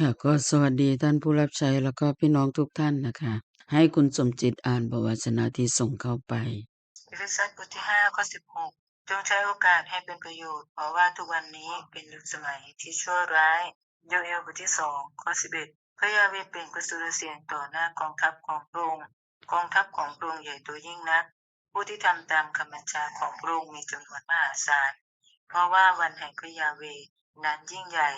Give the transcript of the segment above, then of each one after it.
ค่ะก็สวัสดีท่านผู้รับใช้แล้วก็พี่น้องทุกท่านนะคะ ให้คุณสมจิตอ่านพระวจนะที่ส่งเข้าไปเอเฟซัสบทที่5ข้อ16จงใช้โอกาสให้เป็นประโยชน์เพราะว่าทุกวันนี้เป็นยุคสมัยที่ชั่วร้ายโยเอลบทที่2ข้อ11พระยาเวเป็นกระสุรเสียงต่อหน้ากองทัพของพระองค์กองทัพของพระองค์ใหญ่โตยิ่งนัก ผู้ที่ทำตามคำบัญชาของพระองค์มีจำนวนมหาศาลเพราะว่าวันแห่งพระยาเวนั้นยิ่งใหญ่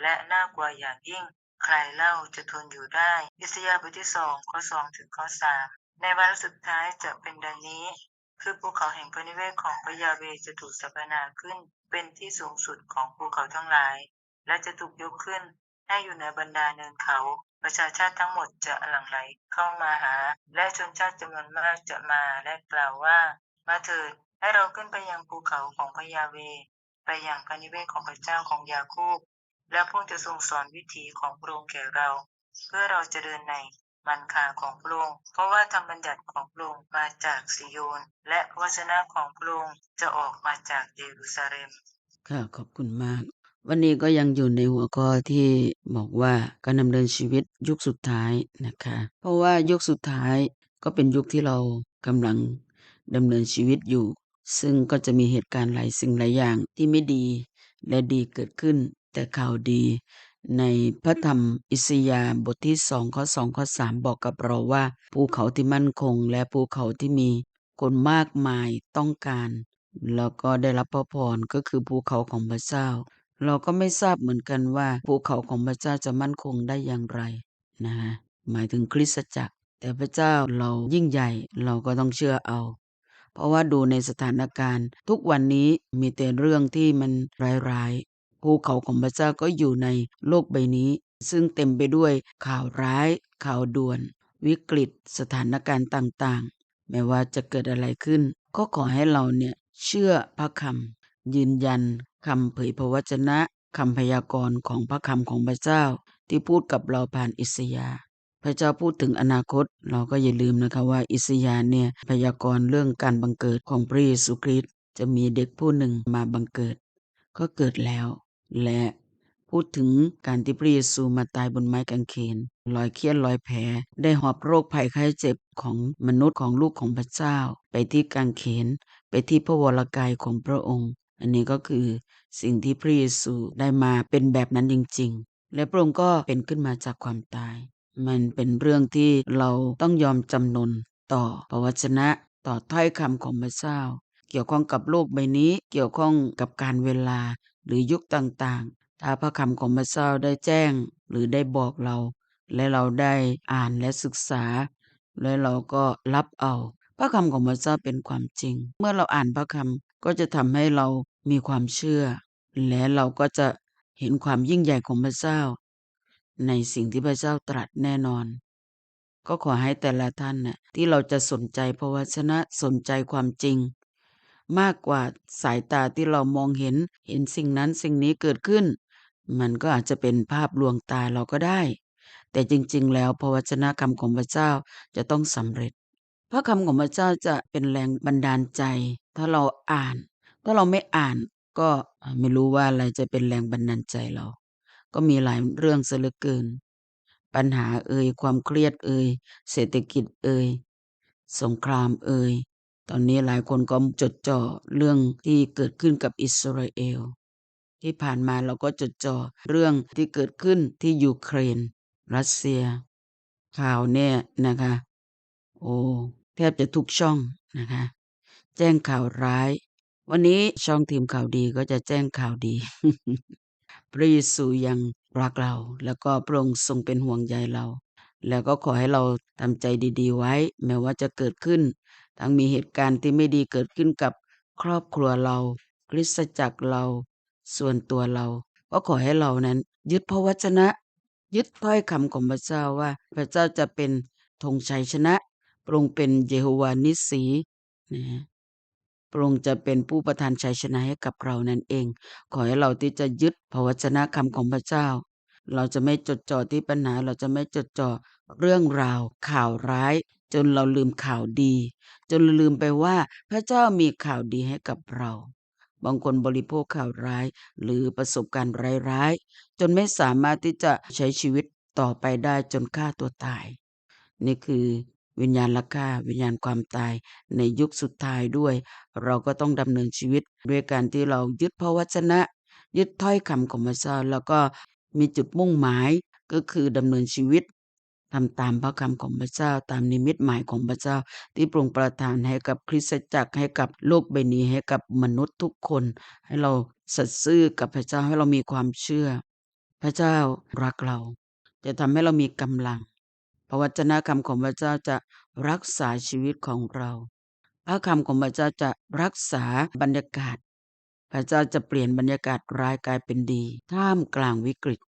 และน่ากลัวอย่างยิ่ง ใครเล่าจะทนอยู่ได้ อิสยาห์บทที่2ข้อ2ถึงข้อ3ในวันสุดท้ายจะเป็นดังนี้ คือภูเขาแห่งพระนิเวศของพระยาเวจะถูกสถานาขึ้น เป็นที่สูงสุดของภูเขาทั้งหลาย และจะถูกยกขึ้นให้อยู่ในบรรดาเนินเขา ประชาชาติทั้งหมดจะหลั่งไหลเข้ามาหา และชนชาติจำนวนมากจะมาและกล่าวว่า มาเถิดให้เราขึ้นไปยังภูเขาของพระยาเว ไปยังพระนิเวศของพระเจ้าของยาคูบ และพระองค์จะทรงสอนวิถีของพระองค์แก่เรา เพื่อเราจะเดินในมันคาของพระองค์เพราะว่าธรรมบัญญัติของพระองค์มาจากซิโยน และพระวจนะของพระองค์จะออกมาจากเยรูซาเล็ม ค่ะขอบคุณมาก วันนี้ก็ยังอยู่ในหัวข้อที่บอกว่าการดำเนินชีวิตยุคสุดท้ายนะคะ เพราะว่ายุคสุดท้ายก็เป็นยุคที่เรากำลังดำเนินชีวิตอยู่ ซึ่งก็จะมีเหตุการณ์หลายสิ่งหลายอย่างที่ไม่ดีและดีเกิดขึ้น แต่ข่าวดี ในพระธรรมอิสยาห์บทที่สองข้อสองข้อสามบอกกับเราว่า ภูเขาที่มั่นคงและภูเขาที่มีคนมากมายต้องการ แล้วก็ได้รับพระพรก็คือภูเขาของพระเจ้า เราก็ไม่ทราบเหมือนกันว่า ภูเขาของพระเจ้าจะมั่นคงได้อย่างไรนะฮะหมายถึงคริสตจักร แต่พระเจ้าเรายิ่งใหญ่เราก็ต้องเชื่อเอา เพราะว่าดูในสถานการณ์ ทุกวันนี้มีแต่เรื่องที่มันร้าย ภูเขาของพระเจ้าก็อยู่ในโลกใบนี้ ซึ่งเต็มไปด้วยข่าวร้าย ข่าวด่วน วิกฤต สถานการณ์ต่างๆ ไม่ว่าจะเกิดอะไรขึ้น ก็ขอให้เราเนี่ยเชื่อพระคำยืนยันคำเผยพระวจนะคำพยากรณ์ของพระคำของพระเจ้า ที่พูดกับเราผ่านอิสยาห์พระเจ้าพูดถึงอนาคต เราก็อย่าลืมนะคะว่าอิสยาห์เนี่ยพยากรณ์เรื่องการบังเกิดของพระเยซูคริสต์จะมีเด็กผู้หนึ่งมาบังเกิด ก็เกิดแล้ว และพูดถึงการที่พระเยซูมาตายบนไม้กางเขนรอยเคียนรอยแผล ได้หอบโรคภัยไข้เจ็บของมนุษย์ของลูกของพระเจ้า ไปที่กางเขน ไปที่พระวรกายของพระองค์ อันนี้ก็คือสิ่งที่พระเยซูได้มาเป็นแบบนั้นจริง ๆ และพระองค์ก็เป็นขึ้นมาจากความตาย มันเป็นเรื่องที่เราต้องยอมจำนนต่อพระวจนะต่อถ้อยคำของพระเจ้า เกี่ยวข้องกับโลกใบนี้เกี่ยวข้องกับการเวลา หรือยุคต่างๆ ถ้าพระคำของพระเจ้าได้แจ้งหรือได้บอกเรา และเราได้อ่านและศึกษา และเราก็รับเอา พระคำของพระเจ้าเป็นความจริง เมื่อเราอ่านพระคำก็จะทำให้เรามีความเชื่อ และเราก็จะเห็นความยิ่งใหญ่ของพระเจ้า ในสิ่งที่พระเจ้าตรัสแน่นอน ก็ขอให้แต่ละท่านน่ะที่เราจะสนใจพระวจนะสนใจความจริง มากกว่าสายตาที่เรามองเห็น เห็นสิ่งนั้นสิ่งนี้เกิดขึ้น มันก็อาจจะเป็นภาพลวงตาเราก็ได้ แต่จริง ๆ แล้วพระวจนะคำของพระเจ้าจะต้องสำเร็จ พระคำของพระเจ้าจะเป็นแรงบันดาลใจ ถ้าเราอ่าน ถ้าเราไม่อ่านก็ไม่รู้ว่าอะไรจะเป็นแรงบันดาลใจเรา ก็มีหลายเรื่องเสียเหลือเกิน ปัญหาเอ่ยความเครียดเอ่ยเศรษฐกิจเอ่ยสงครามเอ่ย อนนี้หลายคนก็จดจ่อเรื่องที่เกิดขึ้นกับอิสราเอล ที่ผ่านมาเราก็จดจ่อเรื่องที่เกิดขึ้นที่ยูเครน รัสเซีย ข่าวเนี่ยนะคะ โอ้แทบจะทุกช่องนะคะ แจ้งข่าวร้าย วันนี้ช่องทีมข่าวดีก็จะแจ้งข่าวดีพระเยซูยังรักเรา แล้วก็พระองค์ทรงเป็นห่วงใยเรา แล้วก็ขอให้เราทำใจดี ๆ ไว้ แม้ว่าจะเกิดขึ้น ทั้งมีเหตุการณ์ที่ไม่ดีเกิดขึ้นกับครอบครัวเราคริสตจักรเราส่วนตัวเรา ก็ขอให้เรานั้น ยึดพระวจนะ ยึดถ้อยคำของพระเจ้าว่า พระเจ้าจะเป็นธงชัยชนะพระองค์เป็นเยโฮวานิสีนะพระองค์จะเป็นผู้ประทานชัยชนะให้กับเรานั่นเอง ขอให้เราที่จะยึดพระวจนะคำของพระเจ้า เราจะไม่จดจ่อที่ปัญหา เราจะไม่จดจ่อเรื่องราว ข่าวร้าย จนเราลืมข่าวดี จนลืมไปว่าพระเจ้ามีข่าวดีให้กับเรา บางคนบริโภคข่าวร้าย หรือประสบการณ์ร้ายๆจนไม่สามารถที่จะใช้ชีวิตต่อไปได้จนฆ่าตัวตาย นี่คือวิญญาณละฆ่าวิญญาณความตายในยุคสุดท้ายด้วย เราก็ต้องดำเนินชีวิต ด้วยการที่เรายึดพระวจนะ ยึดถ้อยคำของพระเจ้าแล้วก็ มีจุดมุ่งหมายก็คือดำเนินชีวิตทำตามพระคำของพระเจ้าตามนิมิตหมายของพระเจ้า ที่ปรุงประทานให้กับคริสตจักรให้กับโลกใบนี้ให้กับมนุษย์ทุกคน ให้เราสัตย์ซื่อกับพระเจ้าให้เรามีความเชื่อ พระเจ้ารักเรา จะทำให้เรามีกำลังพระวจนะคำของพระเจ้าจะรักษาชีวิตของเรา พระคำของพระเจ้าจะรักษาบรรยากาศ พระเจ้าจะเปลี่ยนบรรยากาศร้ายกลายเป็นดี ท่ามกลางวิกฤต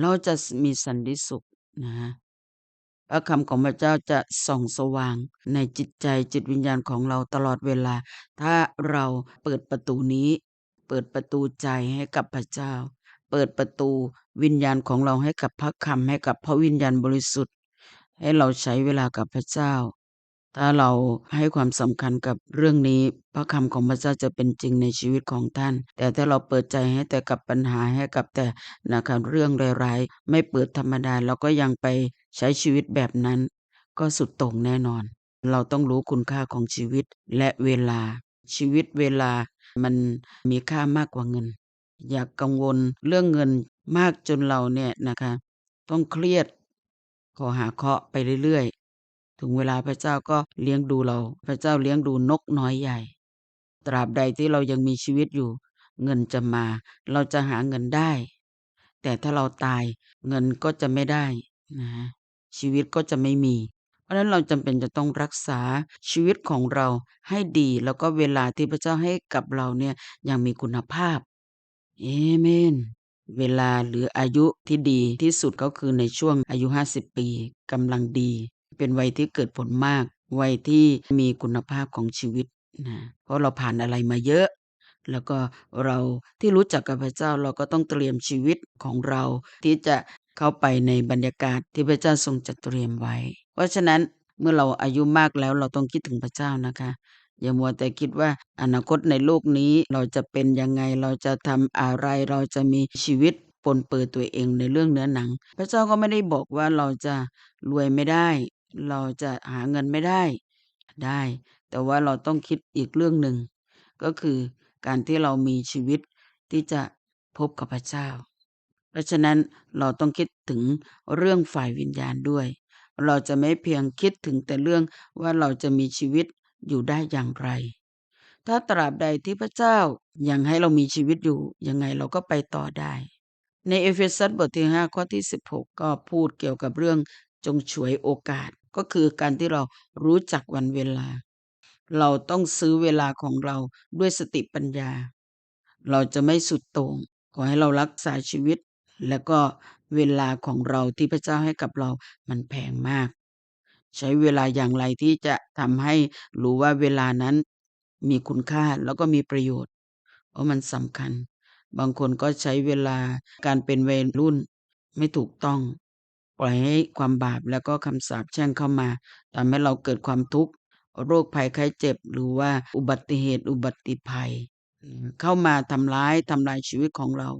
เราจะมีสันติสุขนะพระคำของพระเจ้าจะส่องสว่างในจิตใจจิตวิญญาณของเราตลอดเวลา ถ้าเราเปิดประตูนี้ เปิดประตูใจให้กับพระเจ้า เปิดประตูวิญญาณของเราให้กับพระคำให้กับพระวิญญาณบริสุทธิ์ ให้เราใช้เวลากับพระเจ้า ถ้าเราให้ความสำคัญกับเรื่องนี้ พระคำของพระเจ้าจะเป็นจริงในชีวิตของท่าน แต่ถ้าเราเปิดใจให้แต่กับปัญหาให้กับแต่นะครับเรื่องร้ายๆไม่เปิดธรรมดาเราก็ยังไปใช้ชีวิตแบบนั้น ก็สุดโต่งแน่นอน เราต้องรู้คุณค่าของชีวิตและเวลาชีวิตเวลามันมีค่ามากกว่าเงิน อย่ากกังวลเรื่องเงินมากจนเราเนี่ยนะคะ ต้องเครียดขอหาเคาะไปเรื่อย ถึงเวลาพระเจ้าก็เลี้ยงดูเรา พระเจ้าเลี้ยงดูนกน้อยใหญ่ ตราบใดที่เรายังมีชีวิตอยู่ เงินจะมา เราจะหาเงินได้ แต่ถ้าเราตายเงินก็จะไม่ได้นะชีวิตก็จะไม่มี เพราะฉะนั้นเราจำเป็นจะต้องรักษาชีวิตของเราให้ดีแล้วก็เวลาที่พระเจ้าให้กับเราเนี่ยยังมีคุณภาพเอเมนเวลาหรืออายุที่ดีที่สุดก็คือในช่วงอายุ 50 ปีกำลังดี เป็นวัยที่เกิดผลมาก วัยที่มีคุณภาพของชีวิตนะเพราะเราผ่านอะไรมาเยอะ แล้วก็เราที่รู้จักกับพระเจ้าเราก็ต้องเตรียมชีวิตของเรา ที่จะเข้าไปในบรรยากาศที่พระเจ้าทรงจัดเตรียมไว้ เพราะฉะนั้นเมื่อเราอายุมากแล้วเราต้องคิดถึงพระเจ้านะคะอย่ามัวแต่คิดว่าอนาคตในโลกนี้เราจะเป็นยังไงเราจะทำอะไรเราจะมีชีวิตปนเปื้อตัวเองในเรื่องเนื้อหนัง พระเจ้าก็ไม่ได้บอกว่าเราจะรวยไม่ได้ เราจะหาเงินไม่ได้ ได้ แต่ว่าเราต้องคิดอีกเรื่องหนึ่ง ก็คือการที่เรามีชีวิตที่จะพบกับพระเจ้า เพราะฉะนั้นเราต้องคิดถึงเรื่องฝ่ายวิญญาณด้วย เราจะไม่เพียงคิดถึงแต่เรื่องว่าเราจะมีชีวิตอยู่ได้อย่างไร ถ้าตราบใดที่พระเจ้ายังให้เรามีชีวิตอยู่ ยังไงเราก็ไปต่อได้ ในเอเฟซัสบทที่ 5 ข้อที่ 16 ก็พูดเกี่ยวกับเรื่องจงฉวยโอกาส ก็คือการที่เรารู้จักวันเวลา เราต้องซื้อเวลาของเราด้วยสติปัญญา เราจะไม่สุดโต่งขอให้เรารักษาชีวิต และก็เวลาของเราที่พระเจ้าให้กับเรามันแพงมาก ใช้เวลาอย่างไรที่จะทำให้รู้ว่าเวลานั้นมีคุณค่าแล้วก็มีประโยชน์เพราะมันสำคัญ บางคนก็ใช้เวลาการเป็นวัยรุ่นไม่ถูกต้อง ปล่อยให้ความบาปแล้วก็คำสาปแช่งเข้ามาทำให้เราเกิดความทุกข์โรคภัยไข้เจ็บ หรือว่าอุบัติเหตุอุบัติภัย เข้ามาทำร้ายทำลายชีวิตของเรา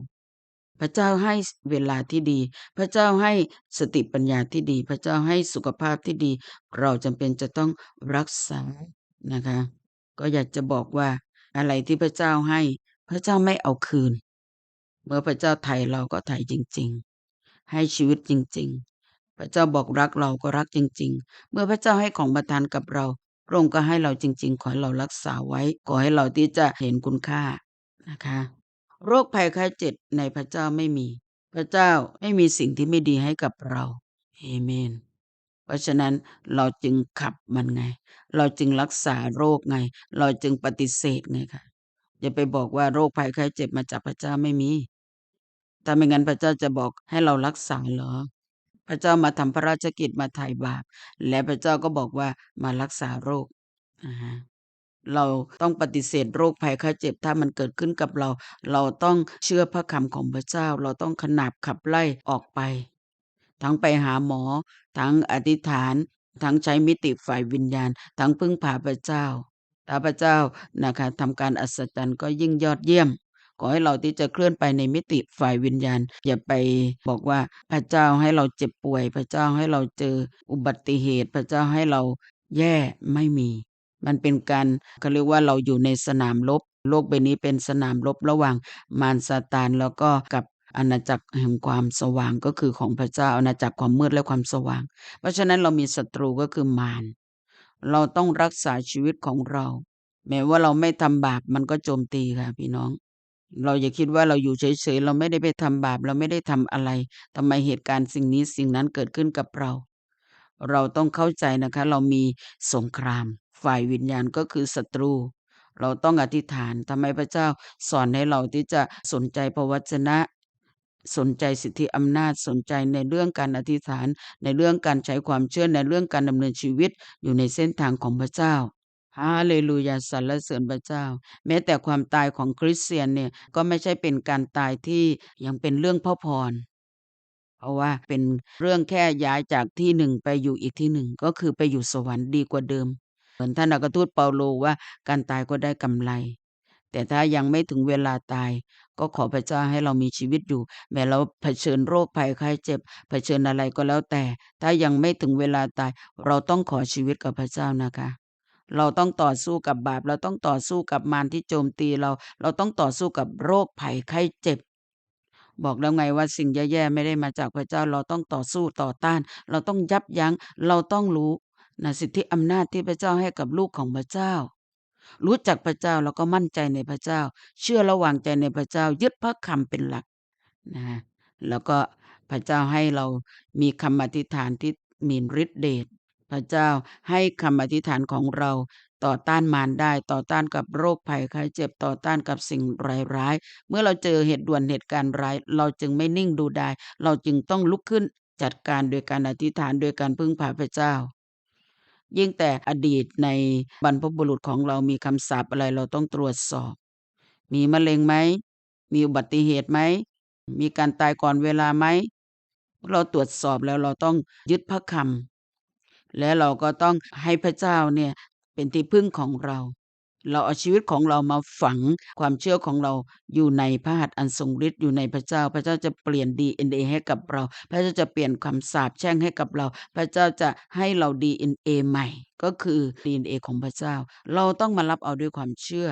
พระเจ้าให้เวลาที่ดี พระเจ้าให้สติปัญญาที่ดี พระเจ้าให้สุขภาพที่ดี เราจำเป็นจะต้องรักษานะคะ ก็อยากจะบอกว่าอะไรที่พระเจ้าให้ พระเจ้าไม่เอาคืน เมื่อพระเจ้าไถ่เราก็ไถ่จริง ๆ ให้ชีวิตจริง ๆ พระเจ้าบอกรักเราก็รักจริง ๆ เมื่อพระเจ้าให้ของประทานกับเรา พระองค์ก็ให้เราจริง ๆ ขอให้เรารักษาไว้ ขอให้เราที่จะเห็นคุณค่านะคะ โรคภัยไข้เจ็บในพระเจ้าไม่มี พระเจ้าไม่มีสิ่งที่ไม่ดีให้กับเราเอเมนเพราะฉะนั้นเราจึงขับมันไง เราจึงรักษาโรคไง เราจึงปฏิเสธไงค่ะอย่าไปบอกว่าโรคภัยไข้เจ็บมาจากพระเจ้าไม่มี ถ้าไม่งั้นพระเจ้าจะบอกให้เรารักษาเหรอ พระเจ้ามาทำพระราชกิจมาไถ่บาป และพระเจ้าก็บอกว่ามารักษาโรคเราต้องปฏิเสธโรคภัยไข้เจ็บถ้ามันเกิดขึ้นกับเรา เราต้องเชื่อพระคำของพระเจ้า เราต้องขนาบขับไล่ออกไป ทั้งไปหาหมอ ทั้งอธิษฐาน ทั้งใช้มิติฝ่ายวิญญาณ ทั้งพึ่งพาพระเจ้าถ้าพระเจ้านะคะทำการอัศจรรย์ก็ยิ่งยอดเยี่ยม ขอให้เราที่จะเคลื่อนไปในมิติฝ่ายวิญญาณ อย่าไปบอกว่าพระเจ้าให้เราเจ็บป่วย พระเจ้าให้เราเจออุบัติเหตุ พระเจ้าให้เราแย่ไม่มี มันเป็นการเขาเรียกว่าเราอยู่ในสนามรบโลกใบนี้เป็นสนามรบระหว่างมารซาตานแล้วก็กับอาณาจักรแห่งความสว่างก็คือของพระเจ้าอาณาจักรความมืดและความสว่าง เพราะฉะนั้นเรามีศัตรูก็คือมารเราต้องรักษาชีวิตของเรา แม้ว่าเราไม่ทำบาปมันก็โจมตีค่ะพี่น้อง เราอย่าคิดว่าเราอยู่เฉยๆ เราไม่ได้ไปทำบาป เราไม่ได้ทำอะไรทำไมเหตุการณ์สิ่งนี้สิ่งนั้นเกิดขึ้นกับเรา เราต้องเข้าใจนะคะ เรามีสงคราม ฝ่ายวิญญาณก็คือศัตรู เราต้องอธิษฐานทำไมพระเจ้าสอนให้เราที่จะสนใจพระวจนะ สนใจสิทธิอำนาจสนใจในเรื่องการอธิษฐาน ในเรื่องการใช้ความเชื่อในเรื่องการดำเนินชีวิตอยู่ในเส้นทางของพระเจ้า ฮาเลลูยาสรรเสริญพระเจ้า แม้แต่ความตายของคริสเตียนเนี่ยก็ไม่ใช่เป็นการตายที่ยังเป็นเรื่องพ่อพร เพราะว่าเป็นเรื่องแค่ย้ายจากที่หนึ่งไปอยู่อีกที่หนึ่งก็คือไปอยู่สวรรค์ดีกว่าเดิม เหมือนท่านอัครทูตเปาโลว่าการตายก็ได้กำไร แต่ถ้ายังไม่ถึงเวลาตาย ก็ขอพระเจ้าให้เรามีชีวิตอยู่ แม้เราเผชิญโรคภัยไข้เจ็บ เผชิญอะไรก็แล้วแต่ ถ้ายังไม่ถึงเวลาตาย เราต้องขอชีวิตกับพระเจ้านะคะ เราต้องต่อสู้กับบาป เราต้องต่อสู้กับมารที่โจมตีเรา เราต้องต่อสู้กับโรคภัยไข้เจ็บ บอกแล้วไงว่าสิ่งแย่ๆไม่ได้มาจากพระเจ้า เราต้องต่อสู้ต่อต้าน เราต้องยับยั้ง เราต้องรู้นะสิทธิอำนาจที่พระเจ้าให้กับลูกของพระเจ้า รู้จักพระเจ้าแล้วก็มั่นใจในพระเจ้า เชื่อระวางใจในพระเจ้า ยึดพระคำเป็นหลักนะแล้วก็พระเจ้าให้เรามีคำอธิษฐานที่มีฤทธิเดช ระเจ้าให้คำอธิษฐานของเราต่อต้านมารได้ต่อต้านกับโรคภัยไข้เจ็บต่อต้านกับสิ่งร้ายๆเมื่อเราเจอเหตุด่วนเหตุการณ์ร้าย เราจึงไม่นิ่งดูได้ เราจึงต้องลุกขึ้นจัดการโดยการอธิษฐานโดยการพึ่งพาพระเจ้า ยิ่งแต่อดีตในบรรพบุรุษของเรามีคำสาปอะไรเราต้องตรวจสอบ มีมะเร็งไหม มีอุบัติเหตุไหม มีการตายก่อนเวลาไหม เราตรวจสอบแล้วเราต้องยึดพระคำ และเราก็ต้องให้พระเจ้าเนี่ยเป็นที่พึ่งของเรา เราเอาชีวิตของเรามาฝังความเชื่อของเราอยู่ในพระหัตถ์อันทรงฤทธิ์อยู่ในพระเจ้า พระเจ้าจะเปลี่ยน DNA ให้กับเรา พระเจ้าจะเปลี่ยนคำสาปแช่งให้กับเรา พระเจ้าจะให้เรา DNA ใหม่ ก็คือ DNA ของพระเจ้า เราต้องมารับเอาด้วยความเชื่อ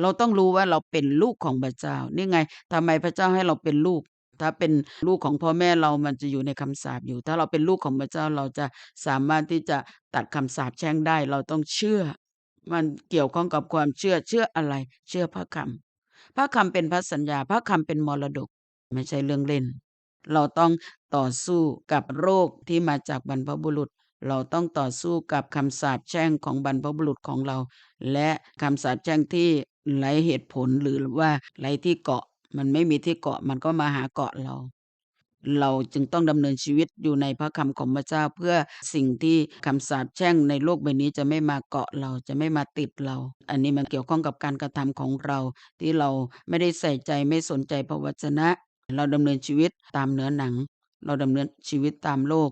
เราต้องรู้ว่าเราเป็นลูกของพระเจ้า นี่ไงทำไมพระเจ้าให้เราเป็นลูก ถ้าเป็นลูกของพ่อแม่เรามันจะอยู่ในคำสาปอยู่ ถ้าเราเป็นลูกของพระเจ้าเราจะสามารถที่จะตัดคำสาปแช่งได้ เราต้องเชื่อ มันเกี่ยวข้องกับความเชื่อเชื่ออะไร เชื่อพระคำพระคำเป็นพระสัญญา พระคำเป็นมรดก ไม่ใช่เรื่องเล่น เราต้องต่อสู้กับโรคที่มาจากบรรพบุรุษ เราต้องต่อสู้กับคำสาปแช่งของบรรพบุรุษของเรา และคำสาปแช่งที่ไร้เหตุผลหรือว่าไร้ที่เกาะ มันไม่มีที่เกาะ มันก็มาหาเกาะเรา เราจึงต้องดำเนินชีวิตอยู่ในพระคำของพระเจ้า เพื่อสิ่งที่คำสาปแช่งในโลกใบนี้จะไม่มาเกาะเรา จะไม่มาติดเรา อันนี้มันเกี่ยวข้องกับการกระทำของเรา ที่เราไม่ได้ใส่ใจไม่สนใจพระวจนะ เราดำเนินชีวิตตามเนื้อหนัง เราดำเนินชีวิตตามโลก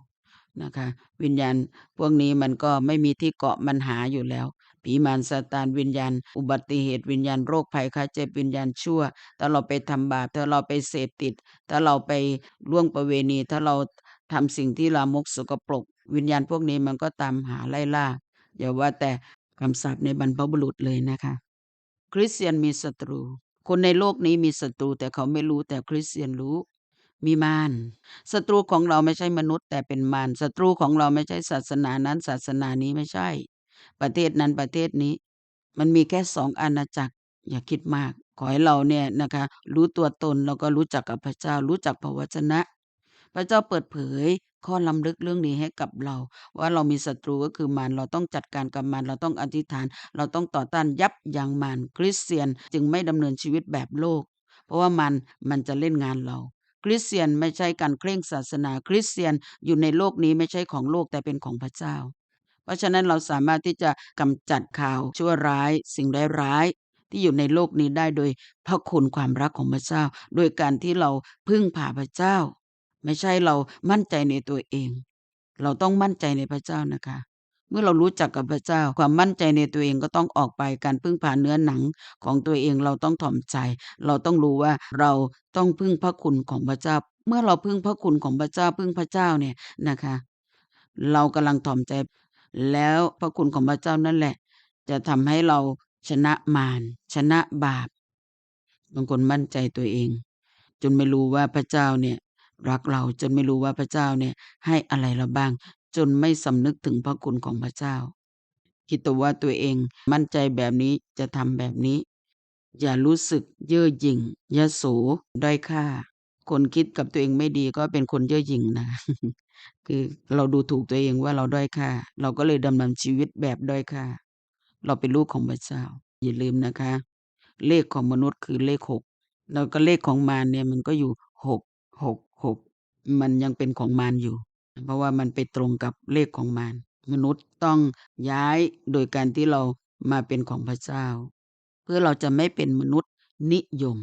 นะคะ วิญญาณพวกนี้มันก็ไม่มีที่เกาะมันหาอยู่แล้ว ผีมารซาตานวิญญาณ อุบัติเหตุวิญญาณโรคภัยไข้เจ็บวิญญาณชั่ว ถ้าเราไปทำบาปถ้าเราไปเสพติด ถ้าเราไปล่วงประเวณี ถ้าเราทำสิ่งที่ลามกสกปรก วิญญาณพวกนี้มันก็ตามหาไล่ล่าอย่าว่าแต่คำสาปในบรรพบุรุษเลยนะคะ คริสเตียนมีศัตรู คนในโลกนี้มีศัตรูแต่เขาไม่รู้แต่คริสเตียนรู้มีมารศัตรูของเราไม่ใช่มนุษย์ แต่เป็นมารศัตรูของเราไม่ใช่ศาสนานั้นศาสนานี้ไม่ใช่ ประเทศนั้นประเทศนี้ มันมีแค่สองอาณาจักร อย่าคิดมาก ขอให้เราเนี่ยนะคะ รู้ตัวตนแล้วก็รู้จักกับพระเจ้า รู้จักพระวจนะ พระเจ้าเปิดเผยข้อล้ำลึกเรื่องนี้ให้กับเรา ว่าเรามีศัตรูก็คือมารเราต้องจัดการกับมารเราต้องอธิษฐาน เราต้องต่อต้านยับยั้งมารคริสเตียนจึงไม่ดำเนินชีวิตแบบโลก เพราะว่ามันมันจะเล่นงานเราคริสเตียนไม่ใช่การเคร่งศาสนาคริสเตียนอยู่ในโลกนี้ไม่ใช่ของโลกแต่เป็นของพระเจ้า เพราะฉะนั้นเราสามารถที่จะกำจัดข่าวชั่วร้าย สิ่งร้ายๆที่อยู่ในโลกนี้ได้โดยพระคุณความรักของพระเจ้า โดยการที่เราพึ่งพาพระเจ้า ไม่ใช่เรามั่นใจในตัวเอง เราต้องมั่นใจในพระเจ้านะคะ เมื่อเรารู้จักกับพระเจ้า ความมั่นใจในตัวเองก็ต้องออกไปการพึ่งพาเนื้อหนังของตัวเองเราต้องถ่อมใจ เราต้องรู้ว่าเราต้องพึ่งพระคุณของพระเจ้า เมื่อเราพึ่งพระคุณของพระเจ้าพึ่งพระเจ้าเนี่ยนะคะ เรากำลังถ่อมใจ แล้วพระคุณของพระเจ้านั่นแหละ จะทำให้เราชนะมารชนะบาปบางคนมั่นใจตัวเอง จนไม่รู้ว่าพระเจ้าเนี่ยรักเราจนไม่รู้ว่าพระเจ้าเนี่ยให้อะไรเราบ้าง จนไม่สำนึกถึงพระคุณของพระเจ้า คิดแต่ว่าตัวเองมั่นใจแบบนี้จะทำแบบนี้ อย่ารู้สึกเย่อหยิ่งยโสด้อยค่า คนคิดกับตัวเองไม่ดีก็เป็นคนเย่อหยิ่งนะ คือเราดูถูกตัวเองว่าเราด้อยค่า เราก็เลยดำเนินชีวิตแบบด้อยค่า เราเป็นลูกของพระเจ้า อย่าลืมนะคะ เลขของมนุษย์คือเลขหกแล้วก็เลขของมารเนี่ยมันก็อยู่หกหกหกมันยังเป็นของมารอยู่ เพราะว่ามันไปตรงกับเลขของมารมนุษย์ต้องย้ายโดยการที่เรามาเป็นของพระเจ้า เพื่อเราจะไม่เป็นมนุษย์นิยม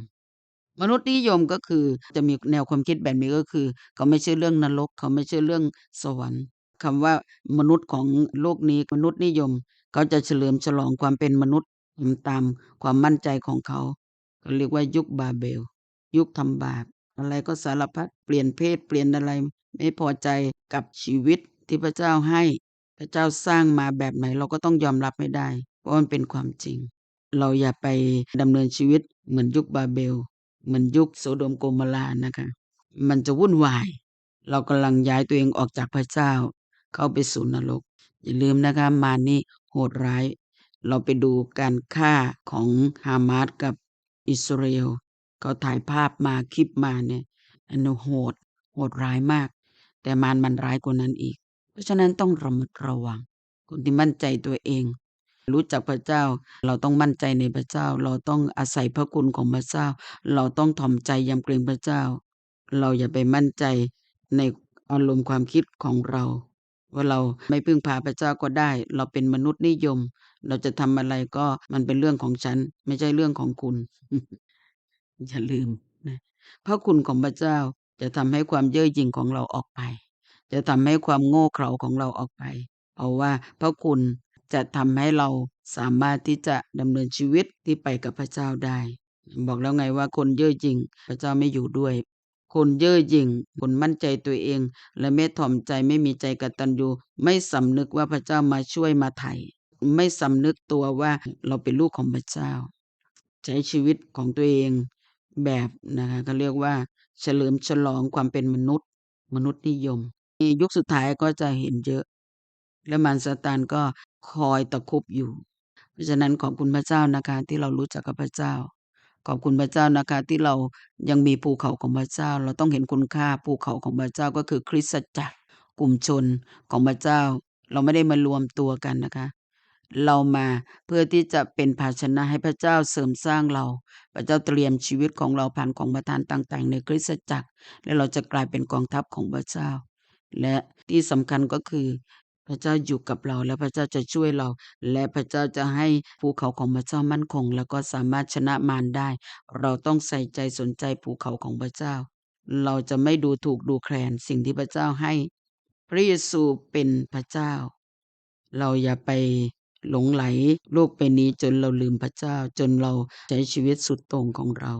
มนุษย์นิยมก็คือจะมีแนวความคิดแบบนี้ก็คือ เขาไม่เชื่อเรื่องนรก เขาไม่เชื่อเรื่องสวรรค์คำว่ามนุษย์ของโลกนี้มนุษย์นิยม เขาจะเฉลิมฉลองความเป็นมนุษย์ตามความมั่นใจของเขาเขาเรียกว่ายุคบาเบล ยุคทำบาปอะไรก็สารพัดเปลี่ยนเพศเปลี่ยนอะไร ไม่พอใจกับชีวิตที่พระเจ้าให้ พระเจ้าสร้างมาแบบไหนเราก็ต้องยอมรับไม่ได้ เพราะมันเป็นความจริง เราอย่าไปดำเนินชีวิตเหมือนยุคบาเบล เหมือนยุคโสโดมโกมลานะคะ มันจะวุ่นวาย เรากำลังย้ายตัวเองออกจากพระเจ้า เข้าไปสู่นรก อย่าลืมนะคะมานี่โหดร้าย เราไปดูการฆ่าของฮามาสกับอิสราเอลเขาถ่ายภาพมาคลิปมาเนี่ยอันนโหดโหดร้ายมาก แต่มารมันร้ายกว่านั้นอีก เพราะฉะนั้นต้องระมัดระวังคนที่มั่นใจตัวเอง รู้จักพระเจ้า เราต้องมั่นใจในพระเจ้า เราต้องอาศัยพระคุณของพระเจ้า เราต้องถ่อมใจยำเกรงพระเจ้า เราอย่าไปมั่นใจในอารมณ์ความคิดของเรา ว่าเราไม่พึ่งพาพระเจ้าก็ได้ เราเป็นมนุษย์นิยม เราจะทำอะไรก็มันเป็นเรื่องของฉัน ไม่ใช่เรื่องของคุณ อย่าลืมนะพระคุณของพระเจ้าจะทำให้ความเย่อหยิ่งของเราออกไป จะทำให้ความโง่เขลาของเราออกไป เพราะว่าพระคุณ จะทำให้เราสามารถที่จะดำเนินชีวิตที่ไปกับพระเจ้าได้ บอกแล้วไงว่าคนเย่อหยิ่งพระเจ้าไม่อยู่ด้วย คนเย่อหยิ่งคนมั่นใจตัวเอง และไม่ถ่อมใจไม่มีใจกตัญญูไม่สำนึกว่าพระเจ้ามาช่วยมาไถ่ไม่สำนึกตัวว่าเราเป็นลูกของพระเจ้า ใช้ชีวิตของตัวเองแบบนะคะเขาเรียกว่า เฉลิมฉลองความเป็นมนุษย์ มนุษย์นิยมยุคสุดท้ายก็จะเห็นเยอะ และมารซาตานก็ คอยตะคุบอยู่ เพราะฉะนั้นขอบคุณพระเจ้านะคะที่เรารู้จักกับพระเจ้า ขอบคุณพระเจ้านะคะที่เรายังมีภูเขาของพระเจ้า เราต้องเห็นคุณค่าภูเขาของพระเจ้าก็คือคริสตจักรกลุ่มชนของพระเจ้า เราไม่ได้มารวมตัวกันนะคะเรามาเพื่อที่จะเป็นภาชนะให้พระเจ้าเสริมสร้างเรา พระเจ้าเตรียมชีวิตของเราผ่านของประทานต่างๆ ในคริสตจักร และเราจะกลายเป็นกองทัพของพระเจ้า และที่สำคัญก็คือ พระเจ้าอยู่กับเราและพระเจ้าจะช่วยเรา และพระเจ้าจะให้ภูเขาของพระเจ้ามั่นคง แล้วก็สามารถชนะมารได้ เราต้องใส่ใจสนใจภูเขาของพระเจ้า เราจะไม่ดูถูกดูแคลนสิ่งที่พระเจ้าให้ พระเยซูเป็นพระเจ้า เราอย่าไปหลงไหลโลกไปนี้จนเราลืมพระเจ้า จนเราใช้ชีวิตสุดโต่งของเรา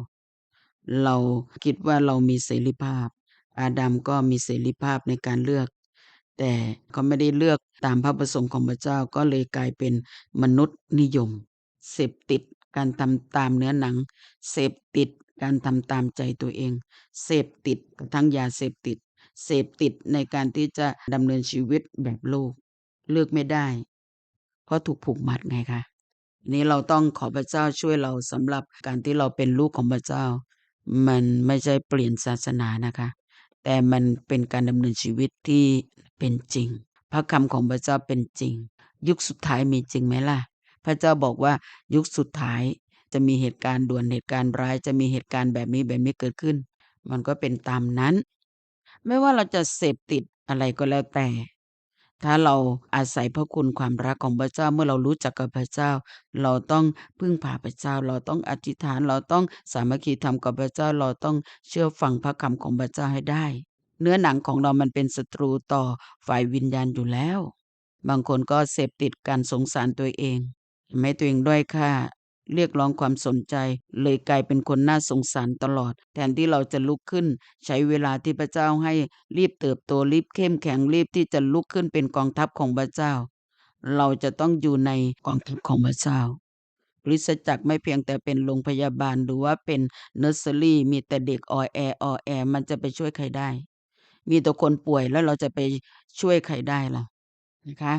เราคิดว่าเรามีเสรีภาพ อาดัมก็มีเสรีภาพในการเลือก แต่เขาไม่ได้เลือกตามพระประสงค์ของพระเจ้าก็เลยกลายเป็นมนุษย์นิยม เสพติดการทำตามเนื้อหนัง เสพติดการทำตามใจตัวเอง เสพติดกระทั่งยาเสพติด เสพติดในการที่จะดำเนินชีวิตแบบโลก เลือกไม่ได้ เพราะถูกผูกมัดไงคะนี้เราต้องขอพระเจ้าช่วยเราสำหรับการที่เราเป็นลูกของพระเจ้า มันไม่ใช่เปลี่ยนศาสนานะคะ แต่มันเป็นการดำเนินชีวิตที่เป็นจริง พระคำของพระเจ้าเป็นจริง ยุคสุดท้ายมีจริงไหมล่ะ พระเจ้าบอกว่ายุคสุดท้ายจะมีเหตุการณ์ด่วนเหตุการณ์ร้ายจะมีเหตุการณ์แบบนี้แบบนี้เกิดขึ้น มันก็เป็นตามนั้น ไม่ว่าเราจะเสพติดอะไรก็แล้วแต่ ถ้าเราอาศัยพระคุณความรักของพระเจ้าเมื่อเรารู้จักกับพระเจ้า เราต้องพึ่งพาพระเจ้า เราต้องอธิษฐานเราต้องสามัคคีธรรมกับพระเจ้าเราต้องเชื่อฟังพระคำของพระเจ้าให้ได้ เนื้อหนังของเรามันเป็นศัตรูต่อฝ่ายวิญญาณอยู่แล้ว บางคนก็เสพติดการสงสารตัวเองไหมตัวเองด้อยค่า เรียกร้องความสนใจ เลยกลายเป็นคนน่าสงสารตลอด แทนที่เราจะลุกขึ้น ใช้เวลาที่พระเจ้าให้รีบเติบโตรีบเข้มแข็งรีบที่จะลุกขึ้นเป็นกองทัพของพระเจ้า เราจะต้องอยู่ในกองทัพของพระเจ้าคริสจักรไม่เพียงแต่เป็นโรงพยาบาลหรือว่าเป็นเนอร์เซอรี่มีแต่เด็กออแอออแอ มันจะไปช่วยใครได้ มีแต่คนป่วยแล้วเราจะไปช่วยใครได้ล่ะนะคะ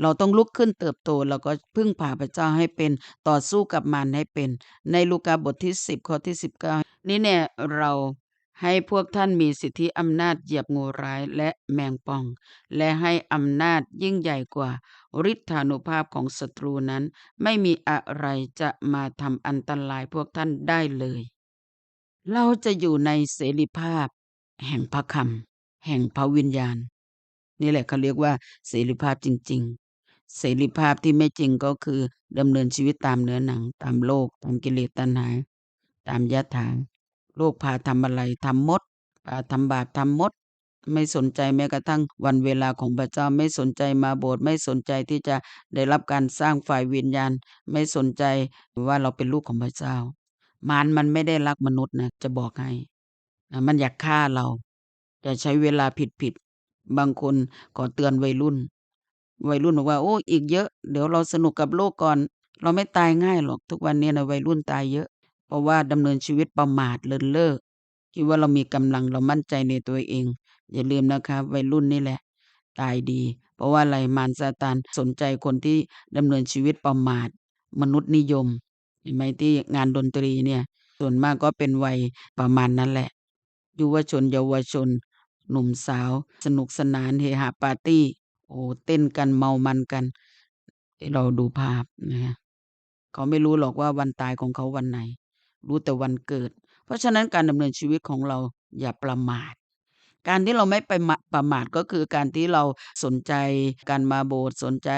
เราต้องลุกขึ้นเติบโตแล้วก็พึ่งพาพระเจ้าให้เป็นต่อสู้กับมันให้เป็น ในลูกาบทที่ 10ข้อที่ 19 นี่เนี่ยเราให้พวกท่านมีสิทธิอำนาจเหยียบงูร้ายและแมงป่อง และให้อำนาจยิ่งใหญ่กว่าฤทธานุภาพของศัตรูนั้น ไม่มีอะไรจะมาทำอันตรายพวกท่านได้เลย เราจะอยู่ในเสรีภาพ แห่งพระคำแห่งพระวิญญาณ นี่แหละเขาเรียกว่าเสรีภาพจริงๆ เสรีภาพที่ไม่จริงก็คือดำเนินชีวิตตามเนื้อหนัง ตามโลก ตามกิเลสตัณหา ตามยถาโลกพาทำอะไรทำมดพาทำบาปทำมด ไม่สนใจแม้กระทั่งวันเวลาของพระเจ้าไม่สนใจมาโบสถ์ไม่สนใจที่จะได้รับการสร้างฝ่ายวิญญาณ ไม่สนใจว่าเราเป็นลูกของพระเจ้า มารมันไม่ได้รักมนุษย์นะจะบอกให้มันอยากฆ่าเราแต่ใช้เวลาผิดผิดบางคนก็เตือนวัยรุ่น วัยรุ่นบอกว่า โอ้ อีกเยอะ เดี๋ยวเราสนุกกับโลกก่อน เราไม่ตายง่ายหรอก ทุกวันนี้นะวัยรุ่นตายเยอะ เพราะว่าดำเนินชีวิตประมาท เลินเล่อ คิดว่าเรามีกำลัง เรามั่นใจในตัวเอง อย่าลืมนะคะ วัยรุ่นนี่แหละตายดี เพราะว่าอะไร มารซาตานสนใจคนที่ดำเนินชีวิตประมาท มนุษย์นิยม เห็นไหม ที่งานดนตรีเนี่ย ส่วนมากก็เป็นวัยประมาณนั้นแหละ ยุวชน เยาวชน หนุ่มสาว สนุกสนาน เฮฮาปาร์ตี้ โอ้เต้นกันเมามันกัน เราดูภาพนะฮะเขาไม่รู้หรอกว่าวันตายของเขาวันไหน รู้แต่วันเกิด เพราะฉะนั้นการดำเนินชีวิตของเราอย่าประมาท การที่เราไม่ไปประมาทก็คือการที่เราสนใจการมาโบสถ์สนใจ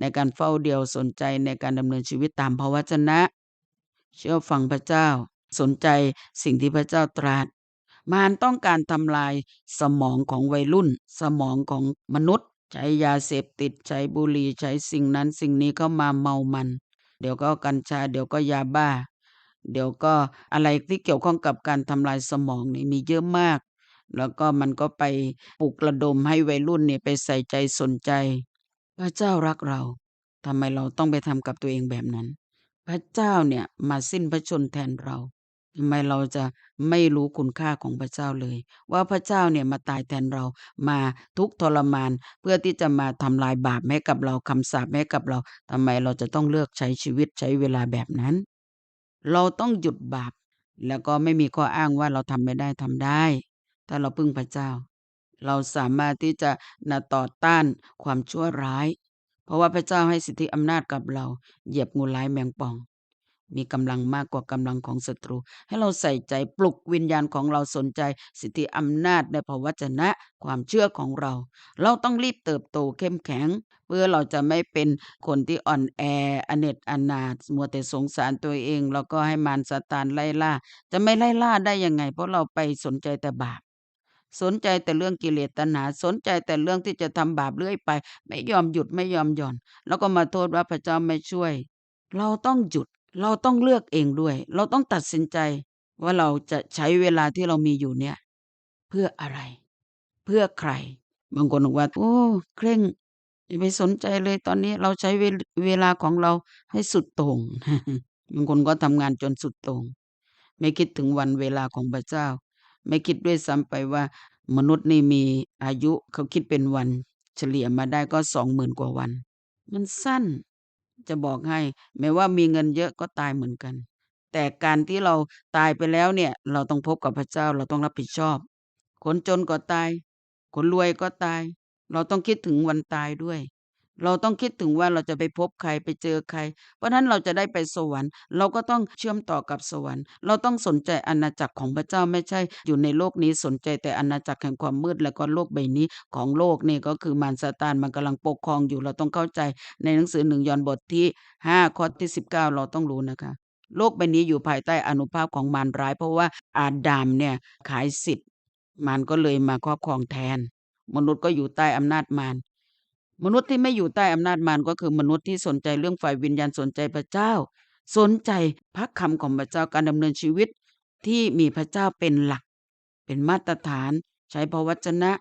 ในการเฝ้าเดียวสนใจในการดำเนินชีวิตตามพระวจนะ เชื่อฟังพระเจ้า สนใจสิ่งที่พระเจ้าตรัสมารต้องการทำลายสมองของวัยรุ่น สมองของมนุษย์ ใช้ยาเสพติดใช้บุหรี่ใช้สิ่งนั้นสิ่งนี้เข้ามาเมามัน เดี๋ยวก็กัญชา เดี๋ยวก็ยาบ้า เดี๋ยวก็อะไรที่เกี่ยวข้องกับการทำลายสมองนี่มีเยอะมาก แล้วก็มันก็ไปปลุกระดมให้วัยรุ่นเนี่ยไปใส่ใจสนใจ พระเจ้ารักเราทำไมเราต้องไปทำกับตัวเองแบบนั้น พระเจ้าเนี่ยมาสิ้นพระชนแทนเรา ทำไมเราจะไม่รู้คุณค่าของพระเจ้าเลย ว่าพระเจ้าเนี่ยมาตายแทนเรามาทุกทรมานเพื่อที่จะมาทำลายบาปให้กับเราคำสาปให้กับเราทำไมเราจะต้องเลือกใช้ชีวิตใช้เวลาแบบนั้น เราต้องหยุดบาป แล้วก็ไม่มีข้ออ้างว่าเราทำไม่ได้ทำได้ ถ้าเราพึ่งพระเจ้า เราสามารถที่จะนะต่อต้านความชั่วร้าย เพราะว่าพระเจ้าให้สิทธิอำนาจกับเรา เหยียบงูร้ายแมงป่อง มีกำลังมากกว่ากำลังของศัตรู ให้เราใส่ใจปลุกวิญญาณของเราสนใจ สิทธิอำนาจในพระวจนะความเชื่อของเรา เราต้องรีบเติบโตเข้มแข็ง เพื่อเราจะไม่เป็นคนที่อ่อนแออเนจอนาถมัวแต่สงสารตัวเอง แล้วก็ให้มารซาตานไล่ล่า จะไม่ไล่ล่าได้ยังไง เพราะเราไปสนใจแต่บาปสนใจแต่เรื่องกิเลสตัณหา สนใจแต่เรื่องที่จะทำบาปเรื่อยไป ไม่ยอมหยุดไม่ยอมหย่อน แล้วก็มาโทษว่าพระเจ้าไม่ช่วย เราต้องหยุด เราต้องเลือกเองด้วย เราต้องตัดสินใจว่าเราจะใช้เวลาที่เรามีอยู่เนี่ย เพื่ออะไร เพื่อใคร บางคนบอกว่า โอ้ เคร่งอย่าไปสนใจเลยตอนนี้เราใช้เวลาของเราให้สุดต่งบางคนก็ทำงานจนสุดต่งไม่คิดถึงวันเวลาของพระเจ้า ไม่คิดด้วยซ้ำไปว่า มนุษย์นี่มีอายุเขาคิดเป็นวัน เฉลี่ยมาได้ก็สองหมื่นกว่าวัน มันสั้น จะบอกให้ แม้ว่ามีเงินเยอะก็ตายเหมือนกัน แต่การที่เราตายไปแล้วเนี่ย เราต้องพบกับพระเจ้าเราต้องรับผิดชอบ คนจนก็ตาย คนรวยก็ตาย เราต้องคิดถึงวันตายด้วย เราต้องคิดถึงว่าเราจะไปพบใครไปเจอใคร เพราะนั้นเราจะได้ไปสวรรค์ เราก็ต้องเชื่อมต่อกับสวรรค์ เราต้องสนใจอาณาจักรของพระเจ้าไม่ใช่ อยู่ในโลกนี้สนใจแต่อาณาจักรแห่งความมืดและก็โลกใบนี้ของโลกนี่ก็คือมารซาตานมันกำลังปกครองอยู่เราต้องเข้าใจในหนังสือหนึ่งยอนบทที่ห้าข้อที่สิบเก้าเราต้องรู้นะคะ โลกใบนี้อยู่ภายใต้อนุภาพของมารร้าย เพราะว่าอาดัมเนี่ยขายสิทธิ์มันก็เลยมาครอบครองแทน มนุษย์ก็อยู่ใต้อำนาจมาร มนุษย์ที่ไม่อยู่ใต้อำนาจมารก็คือมนุษย์ที่สนใจเรื่องฝ่ายวิญญาณสนใจพระเจ้า สนใจพระคำของพระเจ้าการดำเนินชีวิตที่มีพระเจ้าเป็นหลัก เป็นมาตรฐาน ใช้พระวจนะ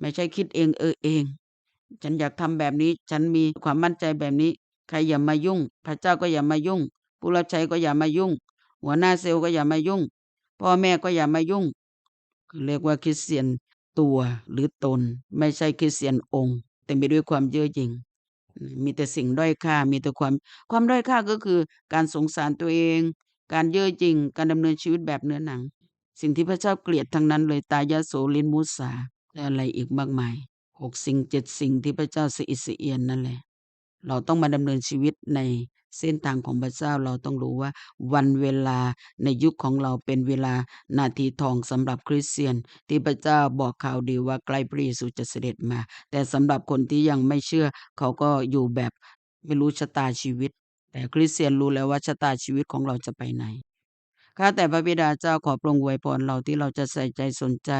ไม่ใช่คิดเองเออเอง ฉันอยากทำแบบนี้ฉันมีความมั่นใจแบบนี้ ใครอย่ามายุ่ง พระเจ้าก็อย่ามายุ่ง ผู้รับใช้ก็อย่ามายุ่ง หัวหน้าเซลล์ก็อย่ามายุ่ง พ่อแม่ก็อย่ามายุ่ง เรียกว่าคริสเตียนตัวหรือตน ไม่ใช่คริสเตียนองค์ ต็มไปด้วยความเย่อหยิ่งมีแต่สิ่งด้อยค่า มีแต่ความความด้อยค่าก็คือการสงสารตัวเอง การเย่อหยิ่งการดำเนินชีวิตแบบเนื้อหนัง สิ่งที่พระเจ้าเกลียดทั้งนั้นเลยตายโสลินมุสาและอะไรอีกมากมายหกสิ่งเจ็ดสิ่งที่พระเจ้าสะอิสเอียนนั่นแหละ เราต้องมาดำเนินชีวิตในเส้นทางของพระเจ้าเราต้องรู้ว่าวันเวลาในยุคของเราเป็นเวลานาทีทองสำหรับคริสเตียน ที่พระเจ้าบอกข่าวดีว่าใกล้พระเยซูจะเสด็จมา แต่สำหรับคนที่ยังไม่เชื่อเขาก็อยู่แบบไม่รู้ชะตาชีวิต แต่คริสเตียนรู้แล้วว่าชะตาชีวิตของเราจะไปไหน ข้าแต่พระบิดาเจ้าขอพรงค์อวยพรเราที่เราจะใส่ใจสนใจ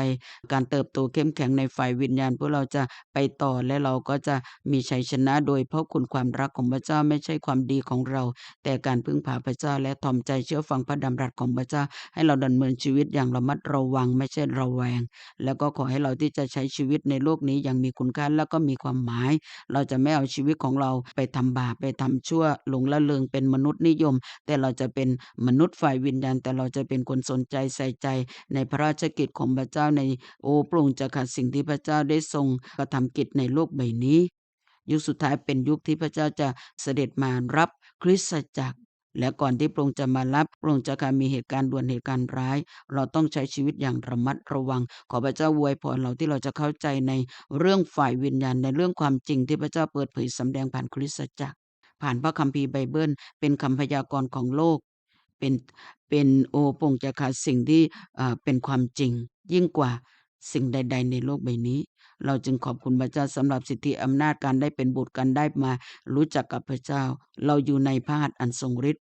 การเติบโตเข้มแข็งในฝ่ายวิญญาณเพื่อเราจะไปต่อและเราก็จะมีชัยชนะโดยเพราะคุณความรักของพระเจ้าไม่ใช่ความดีของเรา แต่การพึ่งพาพระเจ้าและทอมใจเชื่อฟังพระดำรัสของพระเจ้า ให้เราดำเนินชีวิตอย่างระมัดระวังไม่ใช่ระแวง แล้วก็ขอให้เราที่จะใช้ชีวิตในโลกนี้อย่างมีคุณค่าแล้วก็มีความหมาย เราจะไม่เอาชีวิตของเราไปทำบาปไปทำชั่วหลงละเลงเป็นมนุษย์นิยม แต่เราจะเป็นมนุษย์ฝ่ายวิญญาณแต่เราจะเป็นคนสนใจใส่ใจในพระราชกิจของพระเจ้าในโอ้พระองจะขัดสิ่งที่พระเจ้าได้ทรงกระทำกิจในโลกใบนี้ ยุคสุดท้ายเป็นยุคที่พระเจ้าจะเสด็จมารับคริสตจักรและก่อนที่พระองค์จะมารับพระองค์จะการมีเหตุการณ์ด่วนเหตุการณ์ร้าย เราต้องใช้ชีวิตอย่างระมัดระวัง ขอพระเจ้าอวยพรเราที่เราจะเข้าใจในเรื่องฝ่ายวิญญาณในเรื่องความจริงที่พระเจ้าเปิดเผยสำแดงผ่านคริสตจักร ผ่านพระคัมภีร์ไบเบิล เป็นคำพยากรณ์ของโลก เป็นเป็นโอพระองจะขาสิ่งที่เป็นความจริง ยิ่งกว่าสิ่งใด ๆ ในโลกใบนี้ เราจึงขอบคุณพระเจ้าสำหรับสิทธิอำนาจการได้เป็นบุตรกันได้มา รู้จักกับพระเจ้า เราอยู่ในพระหัตถ์อันทรงฤทธิ์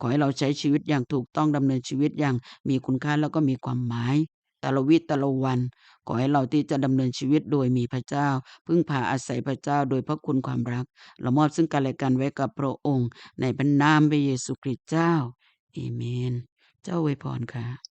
ขอให้เราใช้ชีวิตอย่างถูกต้องดำเนินชีวิตอย่างมีคุณค่าแล้วก็มีความหมายแต่ละวิแต่ละวัน ขอให้เราที่จะดำเนินชีวิตโดยมีพระเจ้า พึ่งพาอาศัยพระเจ้าโดยพระคุณความรัก เรามอบซึ่งกันและกันไว้กับพระองค์ ในพระนามพระเยซูคริสต์เจ้า เอเมน เจ้าอวยพรค่ะ